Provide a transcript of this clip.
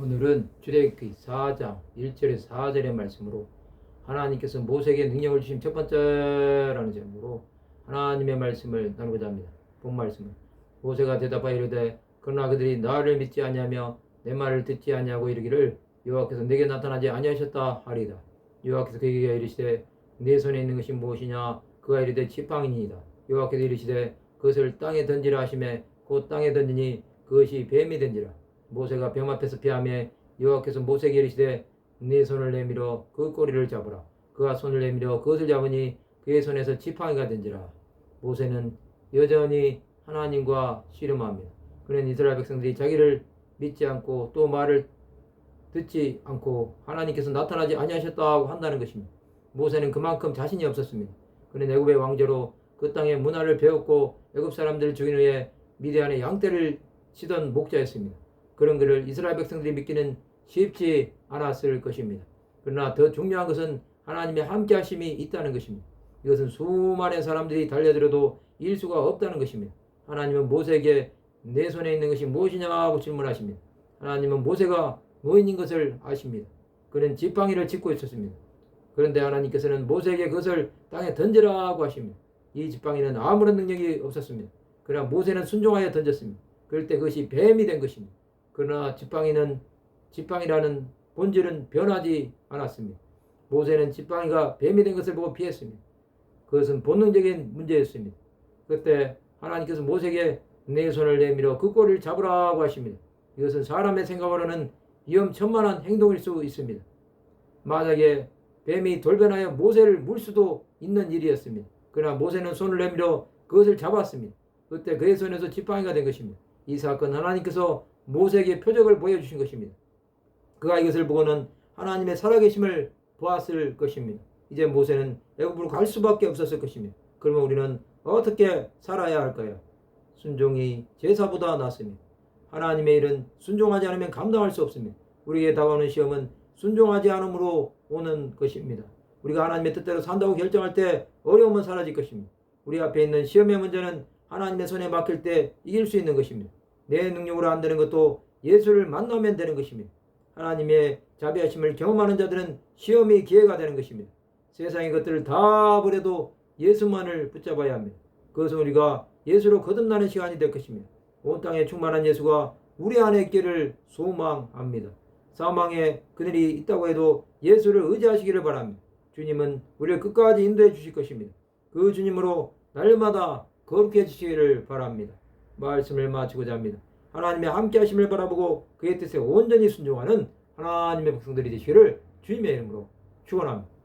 오늘은 출애굽기 4장 1절에서 4절의 말씀으로 하나님께서 모세에게 능력을 주신 첫 번째라는 제목으로 하나님의 말씀을 나누고자 합니다. 본 말씀은 모세가 대답하여 이르되 그러나 그들이 나를 믿지 아니하며 내 말을 듣지 아니하고 이르기를 여호와께서 내게 나타나지 아니하셨다 하리이다. 여호와께서 그에게 이르시되 내 손에 있는 것이 무엇이냐 그가 이르되 지팡이니이다. 여호와께서 이르시되 그것을 땅에 던지라 하시매 곧 땅에 던지니 그것이 뱀이 된지라. 모세가 병 앞에서 피하며 여호와께서 모세에게 이르시되 네 손을 내밀어 그 꼬리를 잡으라. 그가 손을 내밀어 그것을 잡으니 그의 손에서 지팡이가 된지라. 모세는 여전히 하나님과 씨름합니다 그는 이스라엘 백성들이 자기를 믿지 않고 또 말을 듣지 않고 하나님께서 나타나지 아니하셨다고 한다는 것입니다. 모세는 그만큼 자신이 없었습니다. 그는 애굽의 왕조로 그 땅의 문화를 배웠고 애굽 사람들을 죽인 후에 미디안의 양떼를 치던 목자였습니다 그런 그를 이스라엘 백성들이 믿기는 쉽지 않았을 것입니다. 그러나 더 중요한 것은 하나님의 함께 하심이 있다는 것입니다. 이것은 수많은 사람들이 달려들어도 일 수가 없다는 것입니다. 하나님은 모세에게 내 손에 있는 것이 무엇이냐고 질문하십니다. 하나님은 모세가 노인인 것을 아십니다. 그는 지팡이를 짚고 있었습니다. 그런데 하나님께서는 모세에게 그것을 땅에 던지라고 하십니다. 이 지팡이는 아무런 능력이 없었습니다. 그러나 모세는 순종하여 던졌습니다. 그럴 때 그것이 뱀이 된 것입니다. 그러나 지팡이는 지팡이라는 본질은 변하지 않았습니다. 모세는 지팡이가 뱀이 된 것을 보고 피했습니다. 그것은 본능적인 문제였습니다. 그때 하나님께서 모세에게 내 손을 내밀어 그 꼬리를 잡으라고 하십니다. 이것은 사람의 생각으로는 위험천만한 행동일 수 있습니다. 만약에 뱀이 돌변하여 모세를 물 수도 있는 일이었습니다. 그러나 모세는 손을 내밀어 그것을 잡았습니다. 그때 그의 손에서 지팡이가 된 것입니다. 이 사건 하나님께서 모세에게 표적을 보여주신 것입니다. 그가 이것을 보고는 하나님의 살아계심을 보았을 것입니다. 이제 모세는 애굽으로 갈 수밖에 없었을 것입니다. 그러면 우리는 어떻게 살아야 할까요? 순종이 제사보다 낫습니다. 하나님의 일은 순종하지 않으면 감당할 수 없습니다. 우리에게 다가오는 시험은 순종하지 않음으로 오는 것입니다. 우리가 하나님의 뜻대로 산다고 결정할 때 어려움은 사라질 것입니다. 우리 앞에 있는 시험의 문제는 하나님의 손에 맡길 때 이길 수 있는 것입니다. 내 능력으로 안 되는 것도 예수를 만나면 되는 것입니다. 하나님의 자비하심을 경험하는 자들은 시험이 기회가 되는 것입니다. 세상의 것들을 다 버려도 예수만을 붙잡아야 합니다. 그것은 우리가 예수로 거듭나는 시간이 될 것입니다. 온 땅에 충만한 예수가 우리 안에 있기를 소망합니다. 사망에 그늘이 있다고 해도 예수를 의지하시기를 바랍니다. 주님은 우리를 끝까지 인도해 주실 것입니다. 그 주님으로 날마다 거룩해 주시기를 바랍니다. 말씀을 마치고자 합니다. 하나님의 함께 하심을 바라보고 그의 뜻에 온전히 순종하는 하나님의 백성들이 되시기를 주님의 이름으로 축원합니다.